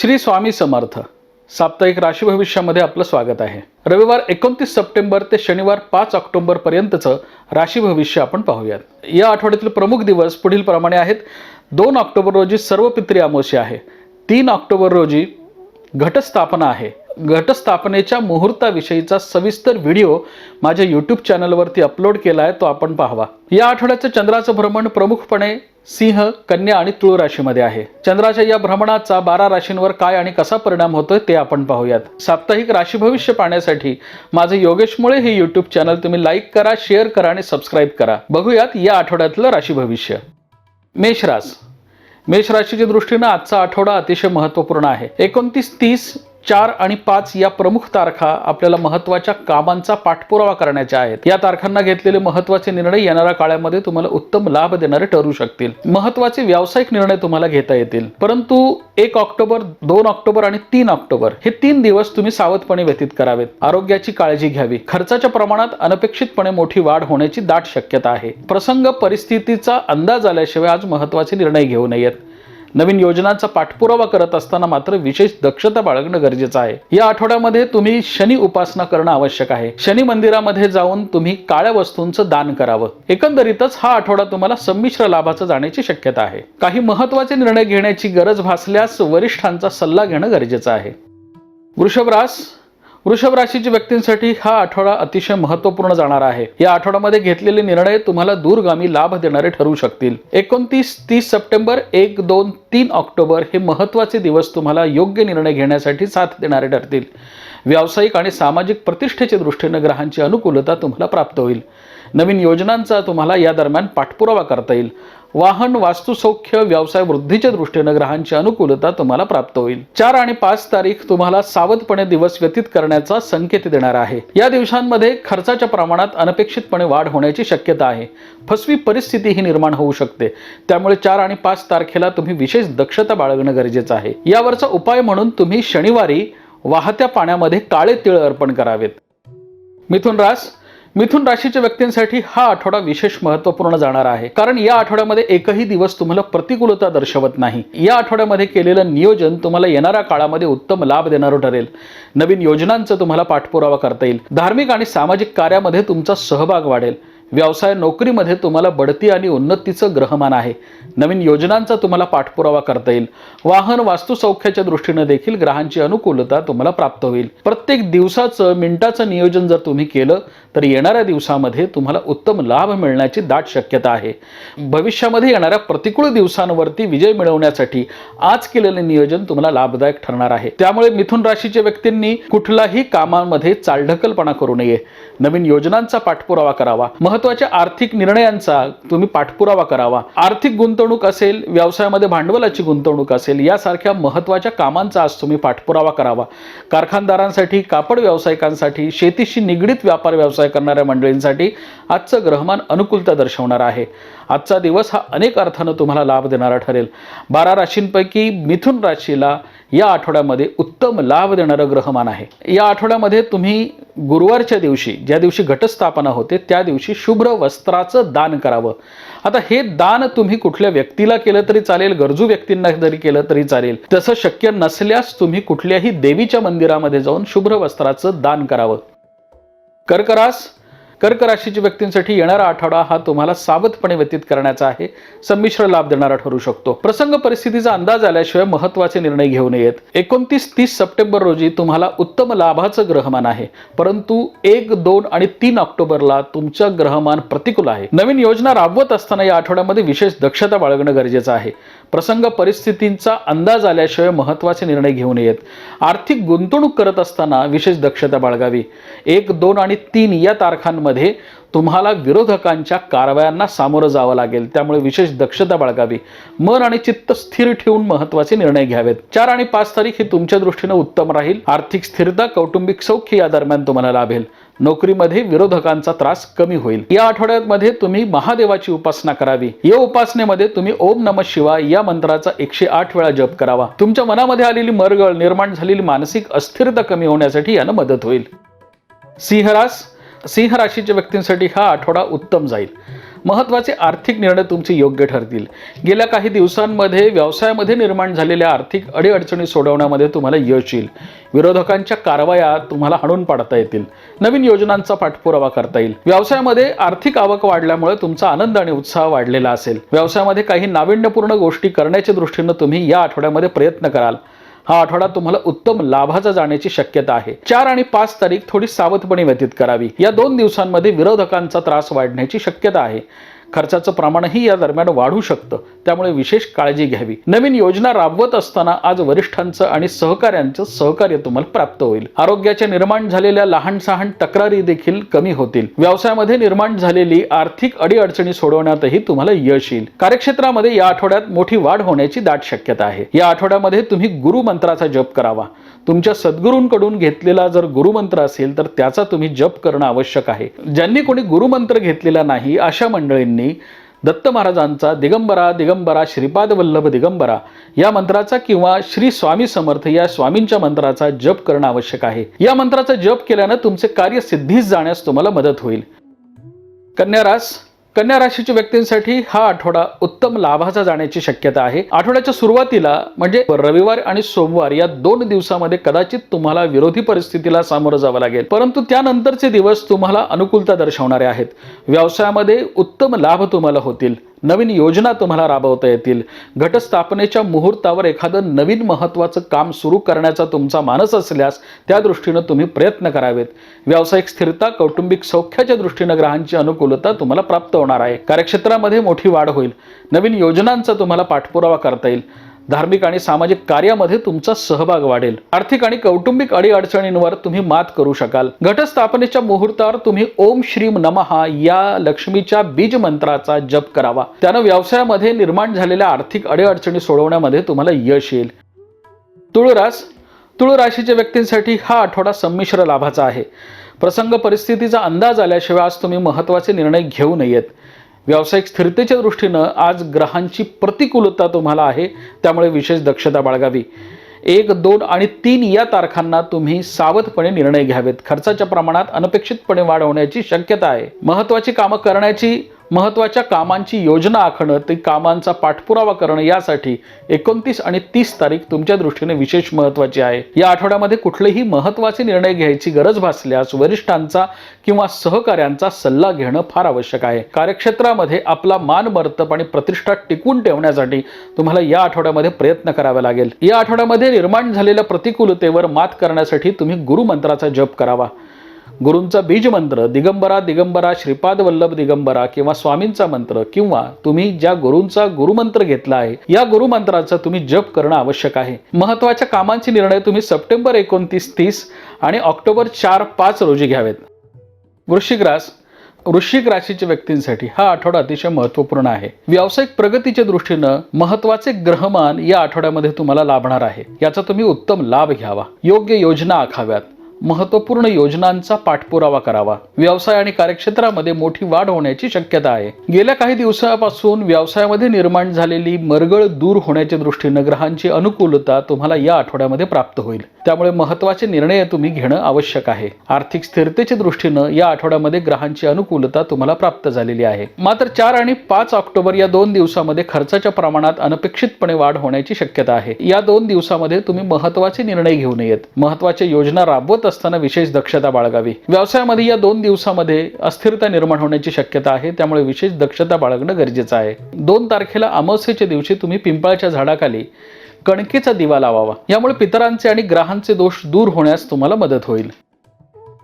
श्री स्वामी समर्थ. साप्ताहिक राशी भविष्यामध्ये आपलं स्वागत आहे. रविवार एकोणतीस सप्टेंबर ते शनिवार पाच ऑक्टोबर पर्यंतचं राशी भविष्य आपण पाहूयात. या आठवड्यातील प्रमुख दिवस पुढील प्रमाणे आहेत. दोन ऑक्टोबर रोजी सर्व पित्री अमावस्या आहे. तीन ऑक्टोबर रोजी घटस्थापना आहे. घटस्थापनेच्या मुहूर्ताविषयीचा सविस्तर व्हिडिओ माझ्या यूट्यूब चॅनलवरती अपलोड केला आहे तो आपण पाहावा. या आठवड्याचं चंद्राचं भ्रमण प्रमुखपणे सिंह कन्या आणि तुळ राशीमध्ये आहे. चंद्राच्या या भ्रमणाचा बारा राशींवर काय आणि कसा परिणाम होतोय ते आपण पाहूयात. साप्ताहिक राशी भविष्य पाहण्यासाठी माझं योगेशमुळे हे यूट्यूब चॅनल तुम्ही लाईक करा शेअर करा आणि सबस्क्राईब करा. बघूयात या आठवड्यातलं राशी भविष्य. मेषरास मेष राशीच्या दृष्टीनं आजचा आठवडा अतिशय महत्त्वपूर्ण आहे. एकोणतीस तीस चार आणि पाच या प्रमुख तारखा आपल्याला महत्त्वाच्या कामांचा पाठपुरावा करण्याच्या आहेत. या तारखांना घेतलेले महत्त्वाचे निर्णय येणाऱ्या काळामध्ये तुम्हाला उत्तम लाभ देणारे ठरू शकतील. महत्त्वाचे व्यावसायिक निर्णय तुम्हाला घेता येतील. परंतु एक ऑक्टोबर दोन ऑक्टोबर आणि तीन ऑक्टोबर हे तीन दिवस तुम्ही सावधपणे व्यतीत करावेत. आरोग्याची काळजी घ्यावी. खर्चाच्या प्रमाणात अनपेक्षितपणे मोठी वाढ होण्याची दाट शक्यता आहे. प्रसंग परिस्थितीचा अंदाज आल्याशिवाय आज महत्त्वाचे निर्णय घेऊ नयेत. नवीन योजनांचा पाठपुरावा करत असताना मात्र विशेष दक्षता बाळगणं गरजेचं आहे. या आठवड्यामध्ये तुम्ही शनी उपासना करणं आवश्यक आहे. शनी मंदिरामध्ये जाऊन तुम्ही काळ्या वस्तूंचं दान करावं. एकंदरीतच हा आठवडा तुम्हाला संमिश्र लाभाचं जाण्याची शक्यता आहे. काही महत्त्वाचे निर्णय घेण्याची गरज भासल्यास वरिष्ठांचा सल्ला घेणं गरजेचं आहे. वृषभ रास वृषभ राशीच्या व्यक्तींसाठी हा आठवडा अतिशय महत्त्वपूर्ण जाणार आहे. या आठवड्यामध्ये घेतलेले निर्णय तुम्हाला दूरगामी लाभ देणारे ठरू शकतील. एकोणतीस तीस सप्टेंबर एक दोन तीन ऑक्टोबर हे महत्त्वाचे दिवस तुम्हाला योग्य निर्णय घेण्यासाठी साथ देणारे ठरतील. व्यावसायिक आणि सामाजिक प्रतिष्ठेच्या दृष्टीने ग्रहांची अनुकूलता तुम्हाला प्राप्त होईल. नवीन योजनांचा तुम्हाला या दरम्यान पाठपुरावा करता येईल. वाहन वास्तुसौख्य व्यवसाय वृद्धीच्या दृष्टीने ग्रहांची अनुकूलता तुम्हाला प्राप्त होईल. चार आणि पाच तारीख तुम्हाला सावधपणे दिवस व्यतीत करण्याचा संकेत देणार आहे. या दिवसांमध्ये खर्चाच्या प्रमाणात अनपेक्षितपणे वाढ होण्याची शक्यता आहे. फसवी परिस्थिती ही निर्माण होऊ शकते. त्यामुळे चार आणि पाच तारखेला तुम्ही विशेष दक्षता बाळगणं गरजेचं आहे. यावरचा उपाय म्हणून तुम्ही शनिवारी वाहत्या पाण्यामध्ये काळे तिळ अर्पण करावेत. मिथुन रास मिथुन राशीच्या व्यक्तींसाठी हा आठवडा विशेष महत्त्वपूर्ण जाणार आहे. कारण या आठवड्यामध्ये एकही दिवस तुम्हाला प्रतिकूलता दर्शवत नाही. या आठवड्यामध्ये केलेलं नियोजन तुम्हाला येणाऱ्या काळामध्ये उत्तम लाभ देणारं ठरेल. नवीन योजनांचं तुम्हाला पाठपुरावा करता येईल. धार्मिक आणि सामाजिक कार्यामध्ये तुमचा सहभाग वाढेल. व्यवसाय नोकरीमध्ये तुम्हाला बढती आणि उन्नतीचं ग्रहमान आहे. नवीन योजनांचा तुम्हाला पाठपुरावा करता येईल. वाहन वास्तुसौख्याच्या दृष्टीने देखील ग्रहांची अनुकूलता तुम्हाला प्राप्त होईल. प्रत्येक दिवसाचं मिनिटाचं नियोजन जर तुम्ही केलं तर येणाऱ्या दिवसामध्ये तुम्हाला उत्तम लाभ मिळण्याची दाट शक्यता आहे. भविष्यामध्ये येणाऱ्या प्रतिकूल दिवसांवरती विजय मिळवण्यासाठी आज केलेले नियोजन तुम्हाला लाभदायक ठरणार आहे. त्यामुळे मिथुन राशीच्या व्यक्तींनी कुठलाही कामामध्ये चालढकलपणा करू नये. नवीन योजनांचा पाठपुरावा करावा. महत्त्वाच्या आर्थिक निर्णयांचा तुम्ही पाठपुरावा करावा. आर्थिक गुंतवणूक असेल व्यवसायामध्ये भांडवलाची गुंतवणूक असेल यासारख्या महत्त्वाच्या कामांचा आज तुम्ही पाठपुरावा करावा. कारखानदारांसाठी कापड व्यावसायिकांसाठी शेतीशी निगडीत व्यापार व्यवसाय करणाऱ्या मंडळींसाठी आजचं ग्रहमान अनुकूलता दर्शवणार आहे. आजचा दिवस हा अनेक अर्थानं तुम्हाला लाभ देणारा ठरेल. बारा राशींपैकी मिथुन राशीला या आठवड्यामध्ये उत्तम लाभ देणारं ग्रहमान आहे. या आठवड्यामध्ये तुम्ही गुरुवारच्या दिवशी ज्या दिवशी घटस्थापना होते त्या दिवशी शुभ्र वस्त्राचं दान करावं. आता हे दान तुम्ही कुठल्या व्यक्तीला केलं तरी चालेल गरजू व्यक्तींना जरी केलं तरी चालेल. तसं शक्य नसल्यास तुम्ही कुठल्याही देवीच्या मंदिरामध्ये जाऊन शुभ्र वस्त्राचं दान करावं. कर्करास कर्क राशीच्या व्यक्तींसाठी येणारा आठवडा हा तुम्हाला सावधपणे व्यतीत करण्याचा आहे. संमिश्र लाभ देणारा ठरू शकतो. प्रसंग परिस्थितीचा अंदाज आल्याशिवाय महत्त्वाचे निर्णय घेऊ नयेत. एकोणतीस तीस सप्टेंबर रोजी तुम्हाला उत्तम लाभाचं ग्रहमान आहे. परंतु एक दोन आणि तीन ऑक्टोबरला तुमचं ग्रहमान प्रतिकूल आहे. नवीन योजना राबवत असताना या आठवड्यामध्ये विशेष दक्षता बाळगणं गरजेचं आहे. प्रसंग परिस्थितींचा अंदाज आल्याशिवाय महत्त्वाचे निर्णय घेऊ नयेत. आर्थिक गुंतवणूक करत असताना विशेष दक्षता बाळगावी. एक दोन आणि तीन या तारखांमध्ये तुम्हाला विरोधकांच्या कारवायांना सामोरं जावं लागेल. त्यामुळे विशेष दक्षता बाळगावी. मन आणि चित्त स्थिर ठेवून महत्त्वाचे निर्णय घ्यावेत. चार आणि पाच तारीख ही तुमच्या दृष्टीने उत्तम राहील. आर्थिक स्थिरता कौटुंबिक सौख्य या दरम्यान तुम्हाला लाभेल. नोकरीमध्ये विरोधकांचा त्रास कमी होईल. या आठवड्यामध्ये तुम्ही महादेवाची उपासना करावी. या उपासनेमध्ये तुम्ही ओम नम शिवाय या मंत्राचा एकशे आठ वेळा जप करावा. तुमच्या मनामध्ये आलेली मरगळ निर्माण झालेली मानसिक अस्थिरता कमी होण्यासाठी यानं मदत होईल. सिंहरास सिंह राशीच्या व्यक्तींसाठी हा आठवडा उत्तम जाईल. महत्त्वाचे आर्थिक निर्णय तुमचे योग्य ठरतील. गेल्या काही दिवसांमध्ये व्यवसायामध्ये निर्माण झालेल्या आर्थिक अडीअडचणी सोडवण्यामध्ये तुम्हाला यश येईल. विरोधकांच्या कारवाया तुम्हाला हाणून पाडता येतील. नवीन योजनांचा पाठपुरावा करता येईल. व्यवसायामध्ये आर्थिक आवक वाढल्यामुळे तुमचा आनंद आणि उत्साह वाढलेला असेल. व्यवसायामध्ये काही नाविन्यपूर्ण गोष्टी करण्याच्या दृष्टीनं तुम्ही या आठवड्यामध्ये प्रयत्न कराल. हा आठवडा तुम्हाला उत्तम लाभाचा जाण्याची शक्यता आहे. चार आणि पाच तारीख थोडी सावधपणे व्यतीत करावी. या दोन दिवसांमध्ये विरोधकांचा त्रास वाढण्याची शक्यता आहे. खर्चाचं प्रमाणही या दरम्यान वाढू शकतं. त्यामुळे विशेष काळजी घ्यावी. नवीन योजना राबवत असताना आज वरिष्ठांचं आणि सहकाऱ्यांचं सहकार्य तुम्हाला प्राप्त होईल. आरोग्याच्या निर्माण झालेल्या लहान सहान तक्रारी देखील कमी होतील. व्यवसायामध्ये निर्माण झालेली आर्थिक अडीअडचणी सोडवण्यातही तुम्हाला यश येईल. कार्यक्षेत्रामध्ये या आठवड्यात मोठी वाढ होण्याची दाट शक्यता आहे. या आठवड्यामध्ये तुम्ही गुरुमंत्राचा जप करावा. तुमच्या सद्गुरूंकडून घेतलेला जर गुरुमंत्र असेल तर त्याचा तुम्ही जप करणं आवश्यक आहे. ज्यांनी कोणी गुरुमंत्र घेतलेला नाही अशा मंडळींनी दत्त महाराजांचा दिगंबरा दिगंबरा श्रीपाद वल्लभ दिगंबरा या मंत्राचा किंवा श्री स्वामी समर्थ या स्वामींच्या मंत्राचा जप करणं आवश्यक आहे. या मंत्राचा जप केल्यानं तुमचे कार्य सिद्धीस जाण्यास तुम्हाला मदत होईल. कन्यारास कन्या राशीच्या व्यक्तींसाठी हा आठवडा उत्तम लाभाचा जाण्याची शक्यता आहे. आठवड्याच्या सुरुवातीला म्हणजे रविवार आणि सोमवार या दोन दिवसामध्ये कदाचित तुम्हाला विरोधी परिस्थितीला सामोरं जावं लागेल. परंतु त्यानंतरचे दिवस तुम्हाला अनुकूलता दर्शवणारे आहेत. व्यवसायामध्ये उत्तम लाभ तुम्हाला होतील. नवीन योजना तुम्हाला राबवता येतील. घटस्थापनेच्या मुहूर्तावर एखादं नवीन महत्त्वाचं काम सुरू करण्याचा तुमचा मानस असल्यास त्या दृष्टीनं तुम्ही प्रयत्न करावेत. व्यावसायिक स्थिरता कौटुंबिक सौख्याच्या दृष्टीनं ग्रहांची अनुकूलता तुम्हाला प्राप्त होणार आहे. कार्यक्षेत्रामध्ये मोठी वाढ होईल. नवीन योजनांचा तुम्हाला पाठपुरावा करता येईल. धार्मिक आणि सामाजिक कार्यामध्ये तुमचा सहभाग वाढेल. आर्थिक आणि कौटुंबिक अडीअडचणींवर तुम्ही मात करू शकाल. घटस्थापनेच्या मुहूर्तावर तुम्ही ओम श्रीम नमहा या लक्ष्मीच्या बीज मंत्राचा जप करावा. त्यानं व्यवसायामध्ये निर्माण झालेल्या आर्थिक अडीअडचणी सोडवण्यामध्ये तुम्हाला यश येईल. तुळरास तुळ राशीच्या व्यक्तींसाठी हा आठवडा संमिश्र लाभाचा आहे. प्रसंग परिस्थितीचा अंदाज आल्याशिवाय आज तुम्ही महत्त्वाचे निर्णय घेऊ नयेत. व्यावसायिक स्थिरतेच्या दृष्टीनं आज ग्रहांची प्रतिकूलता तुम्हाला आहे त्यामुळे विशेष दक्षता बाळगावी. एक दोन आणि तीन या तारखांना तुम्ही सावधपणे निर्णय घ्यावेत. खर्चाच्या प्रमाणात अनपेक्षितपणे वाढ होण्याची शक्यता आहे. महत्त्वाची कामं करण्याची महत्त्वाच्या कामांची योजना आखणं ते कामांचा पाठपुरावा करणं यासाठी एकोणतीस आणि तीस तारीख तुमच्या दृष्टीने विशेष महत्त्वाची आहे. या आठवड्यामध्ये कुठलेही महत्त्वाचे निर्णय घ्यायची गरज भासल्यास वरिष्ठांचा किंवा सहकाऱ्यांचा सल्ला घेणं फार आवश्यक आहे. कार्यक्षेत्रामध्ये आपला मान मर्तब आणि प्रतिष्ठा टिकून ठेवण्यासाठी तुम्हाला या आठवड्यामध्ये प्रयत्न करावा लागेल. या आठवड्यामध्ये निर्माण झालेल्या प्रतिकूलतेवर मात करण्यासाठी तुम्ही गुरुमंत्राचा जप करावा. गुरूंचा बीज मंत्र दिगंबरा दिगंबरा श्रीपाद वल्लभ दिगंबरा किंवा स्वामींचा मंत्र किंवा तुम्ही ज्या गुरूंचा गुरुमंत्र घेतला आहे या गुरुमंत्राचा तुम्ही जप करणं आवश्यक आहे. महत्त्वाच्या कामांचे निर्णय तुम्ही सप्टेंबर एकोणतीस तीस आणि ऑक्टोबर चार पाच रोजी घ्यावेत. वृश्चिक रास वृश्चिक राशीच्या व्यक्तींसाठी हा आठवडा अतिशय महत्त्वपूर्ण आहे. व्यावसायिक प्रगतीच्या दृष्टीनं महत्त्वाचे ग्रहमान या आठवड्यामध्ये तुम्हाला लाभणार आहे. याचा तुम्ही उत्तम लाभ घ्यावा. योग्य योजना आखाव्यात. महत्त्वपूर्ण योजनांचा पाठपुरावा करावा. व्यवसाय आणि कार्यक्षेत्रामध्ये मोठी वाढ होण्याची शक्यता आहे. गेल्या काही दिवसापासून व्यवसायामध्ये निर्माण झालेली मरगळ दूर होण्याच्या दृष्टीनं ग्रहांची अनुकूलता तुम्हाला या आठवड्यामध्ये प्राप्त होईल. त्यामुळे महत्त्वाचे निर्णय तुम्ही घेणं आवश्यक आहे. आर्थिक स्थिरतेच्या दृष्टीनं या आठवड्यामध्ये ग्रहांची अनुकूलता तुम्हाला प्राप्त झालेली आहे. मात्र चार आणि पाच ऑक्टोबर या दोन दिवसामध्ये खर्चाच्या प्रमाणात अनपेक्षितपणे वाढ होण्याची शक्यता आहे. या दोन दिवसामध्ये तुम्ही महत्त्वाचे निर्णय घेऊ नयेत. महत्त्वाच्या योजना राबवत असताना विशेष दक्षता बाळगावी. व्यवसायामध्ये या दोन दिवसामध्ये अस्थिरता निर्माण होण्याची शक्यता आहे त्यामुळे विशेष दक्षता बाळगणं गरजेचं आहे. दोन तारखेला अमावस्येच्या दिवशी तुम्ही पिंपळाच्या झाडाखाली कणकेचा दिवा लावावा. यामुळे पितरांचे आणि ग्रहांचे दोष दूर होण्यास तुम्हाला मदत होईल.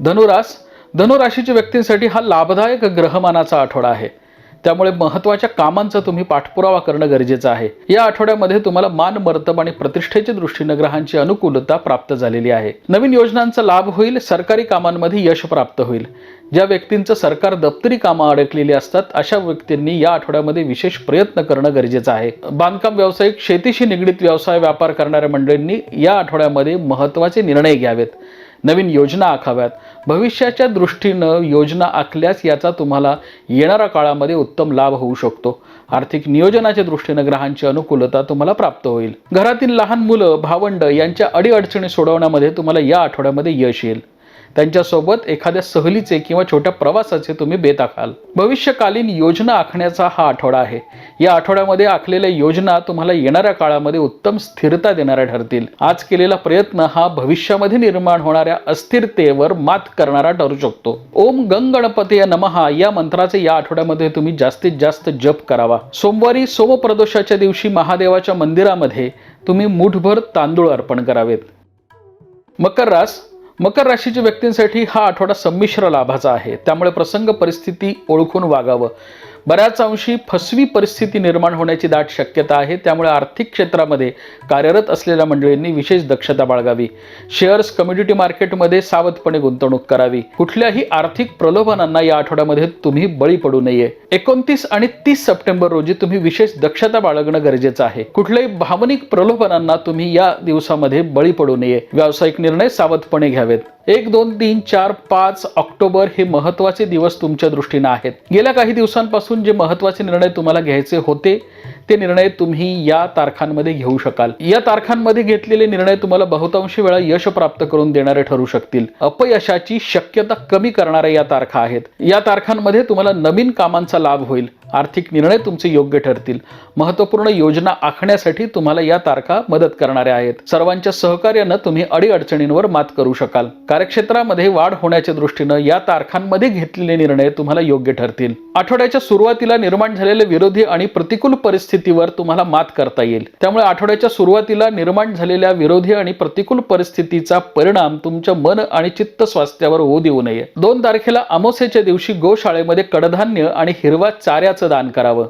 धनुरास धनुराशीच्या व्यक्तींसाठी हा लाभदायक ग्रहमानाचा आठवडा आहे. त्यामुळे महत्त्वाच्या कामांचा तुम्ही पाठपुरावा करणं गरजेचं आहे. या आठवड्यामध्ये तुम्हाला मान मर्तब आणि प्रतिष्ठेच्या दृष्टीनं ग्रहांची अनुकूलता प्राप्त झालेली आहे. नवीन योजनांचा लाभ होईल सरकारी कामांमध्ये यश प्राप्त होईल. ज्या व्यक्तींचं सरकार दप्तरी कामं अडकलेली असतात अशा व्यक्तींनी या आठवड्यामध्ये विशेष प्रयत्न करणं गरजेचं आहे. बांधकाम व्यावसायिक शेतीशी निगडीत व्यवसाय व्यापार करणाऱ्या मंडळींनी या आठवड्यामध्ये महत्त्वाचे निर्णय घ्यावेत. नवीन योजना आखाव्यात. भविष्याच्या दृष्टीनं योजना आखल्यास याचा तुम्हाला येणाऱ्या काळामध्ये उत्तम लाभ होऊ शकतो. आर्थिक नियोजनाच्या दृष्टीनं ग्रहांची अनुकूलता तुम्हाला प्राप्त होईल. घरातील लहान मुलं भावंड यांच्या अडीअडचणी सोडवण्यामध्ये तुम्हाला या आठवड्यामध्ये यश येईल. त्यांच्यासोबत एखाद्या सहलीचे किंवा छोट्या प्रवासाचे तुम्ही बेत आखाल. भविष्यकालीन योजना आखण्याचा हा आठवडा आहे. या आठवड्यामध्ये आखलेल्या योजना तुम्हाला येणाऱ्या काळामध्ये उत्तम स्थिरता देणाऱ्या ठरतील. आज केलेला प्रयत्न हा भविष्यामध्ये निर्माण होणाऱ्या अस्थिरतेवर मात करणारा ठरू शकतो. ओम गंग गणपती नमहा या मंत्राचे या आठवड्यामध्ये तुम्ही जास्तीत जास्त जप करावा. सोमवारी सोमप्रदोषाच्या दिवशी महादेवाच्या मंदिरामध्ये तुम्ही मुठभर तांदूळ अर्पण करावेत. मकर रास मकर राशीच्या व्यक्तींसाठी हा आठवडा संमिश्र लाभाचा आहे. त्यामुळे प्रसंग परिस्थिती ओळखून वागावं. बऱ्याच अंशी फसवी परिस्थिती निर्माण होण्याची दाट शक्यता आहे. त्यामुळे आर्थिक क्षेत्रामध्ये कार्यरत असलेल्या मंडळींनी विशेष दक्षता बाळगावी. शेअर्स कम्युनिटी मार्केटमध्ये सावधपणे गुंतवणूक करावी. कुठल्याही आर्थिक प्रलोभनांना या आठवड्यामध्ये तुम्ही बळी पडू नये. एकोणतीस आणि तीस सप्टेंबर रोजी तुम्ही विशेष दक्षता बाळगणं गरजेचं आहे. कुठल्याही भावनिक प्रलोभनांना तुम्ही या दिवसामध्ये बळी पडू नये. व्यावसायिक निर्णय सावधपणे घ्यावेत. एक दोन तीन चार पाच ऑक्टोबर हे महत्त्वाचे दिवस तुमच्या दृष्टीनं आहेत. गेल्या काही दिवसांपासून जे महत्त्वाचे निर्णय तुम्हाला घ्यायचे होते ते निर्णय तुम्ही या तारखांमध्ये घेऊ शकाल. या तारखांमध्ये घेतलेले निर्णय तुम्हाला बहुतांशी वेळा यश प्राप्त करून देणारे ठरू शकतील. अपयशाची शक्यता कमी करणाऱ्या या तारखा आहेत. या तारखांमध्ये तुम्हाला नवीन कामांचा लाभ होईल. आर्थिक निर्णय तुमचे योग्य ठरतील. महत्त्वपूर्ण योजना आखण्यासाठी तुम्हाला या तारखा मदत करणाऱ्या आहेत. सर्वांच्या सहकार्यानं तुम्ही अडीअडचणींवर मात करू शकाल. कार्यक्षेत्रामध्ये वाढ होण्याच्या दृष्टीनं या तारखांमध्ये घेतलेले निर्णय तुम्हाला योग्य ठरतील. आठवड्याच्या सुरुवातीला निर्माण झालेल्या विरोधी आणि प्रतिकूल परिस्थितीवर तुम्हाला मात करता येईल. त्यामुळे आठवड्याच्या सुरुवातीला निर्माण झालेल्या विरोधी आणि प्रतिकूल परिस्थितीचा परिणाम तुमच्या मन आणि चित्त स्वास्थ्यावर होऊ देऊ नये. दोन तारखेला अमावस्येच्या दिवशी गोशाळेमध्ये कडधान्य आणि हिरवा चाऱ्याचा दान करावं.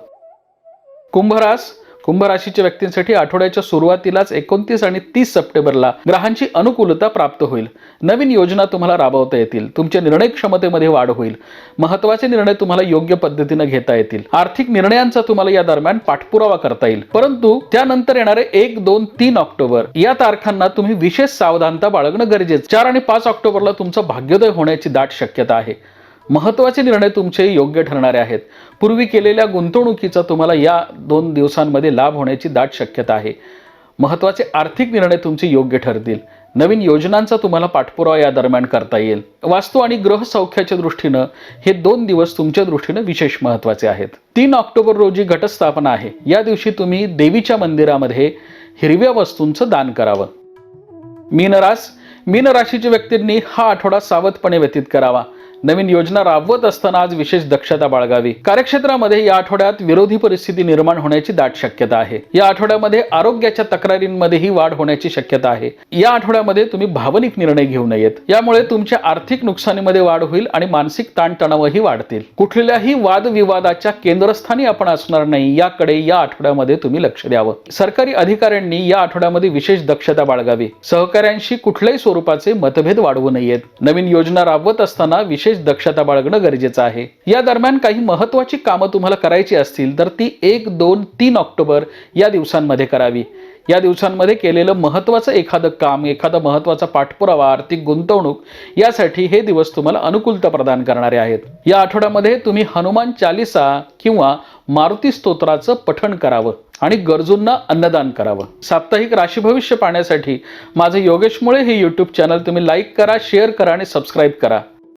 कुंभरास कुंभ राशीच्या व्यक्तींसाठी आठवड्याच्या सुरुवातीलाच एकोणतीस आणि तीस सप्टेंबरला ग्रहांची अनुकूलता प्राप्त होईल. नवीन योजना तुम्हाला राबवता येतील. तुमच्या निर्णय क्षमतेमध्ये वाढ होईल. महत्त्वाचे निर्णय तुम्हाला योग्य पद्धतीने घेता येतील. आर्थिक निर्णयांचा तुम्हाला या दरम्यान पाठपुरावा करता येईल. परंतु त्यानंतर येणारे एक दोन तीन ऑक्टोबर या तारखांना तुम्ही विशेष सावधानता बाळगणं गरजेचं चार आणि पाच ऑक्टोबरला तुमचा भाग्योदय होण्याची दाट शक्यता आहे. महत्त्वाचे निर्णय तुमचे योग्य ठरणारे आहेत. पूर्वी केलेल्या गुंतवणुकीचा तुम्हाला या दोन दिवसांमध्ये लाभ होण्याची दाट शक्यता आहे. महत्त्वाचे आर्थिक निर्णय तुमचे योग्य ठरतील. नवीन योजनांचा तुम्हाला पाठपुरावा या दरम्यान करता येईल. वास्तू आणि ग्रह सौख्याच्या दृष्टीनं हे दोन दिवस तुमच्या दृष्टीनं विशेष महत्त्वाचे आहेत. तीन ऑक्टोबर रोजी घटस्थापना आहे. या दिवशी तुम्ही देवीच्या मंदिरामध्ये हिरव्या वस्तूंचं दान करावं. मीनरास मीन राशीच्या व्यक्तींनी हा आठवडा सावधपणे व्यतीत करावा. नवीन योजना राबवत असताना आज विशेष दक्षता बाळगावी. कार्यक्षेत्रामध्ये या आठवड्यात विरोधी परिस्थिती निर्माण होण्याची दाट शक्यता आहे. या आठवड्यामध्ये आरोग्याच्या तक्रारींमध्येही वाढ होण्याची शक्यता आहे. या आठवड्यामध्ये तुम्ही भावनिक निर्णय घेऊ नयेत. यामुळे तुमच्या आर्थिक नुकसानीमध्ये वाढ होईल आणि मानसिक ताणतणावही वाढतील. कुठल्याही वादविवादाच्या केंद्रस्थानी आपण असणार नाही याकडे या आठवड्यामध्ये तुम्ही लक्ष द्यावं. सरकारी अधिकाऱ्यांनी या आठवड्यामध्ये विशेष दक्षता बाळगावी. सहकाऱ्यांशी कुठल्याही स्वरूपाचे मतभेद वाढवू नयेत. नवीन योजना राबवत असताना विशेष दक्षता बाळगणं गरजेचं आहे. या दरम्यान काही महत्वाची कामं तुम्हाला करायची असतील तर ती एक दोन तीन ऑक्टोबर या दिवसांमध्ये करावी. या दिवसांमध्ये केलेलं महत्त्वाचं एखादं काम एखादा महत्त्वाचा पाठपुरावा आर्थिक गुंतवणूक यासाठी हे दिवस तुम्हाला अनुकूलता प्रदान करणारे आहेत. या आठवड्यामध्ये तुम्ही हनुमान चालिसा किंवा मारुती स्तोत्राचं पठण करावं आणि गरजूंना अन्नदान करावं. साप्ताहिक राशी भविष्य पाहण्यासाठी माझं योगेश मुळे हे यूट्यूब चॅनल तुम्ही लाईक करा शेअर करा आणि सबस्क्राईब करा.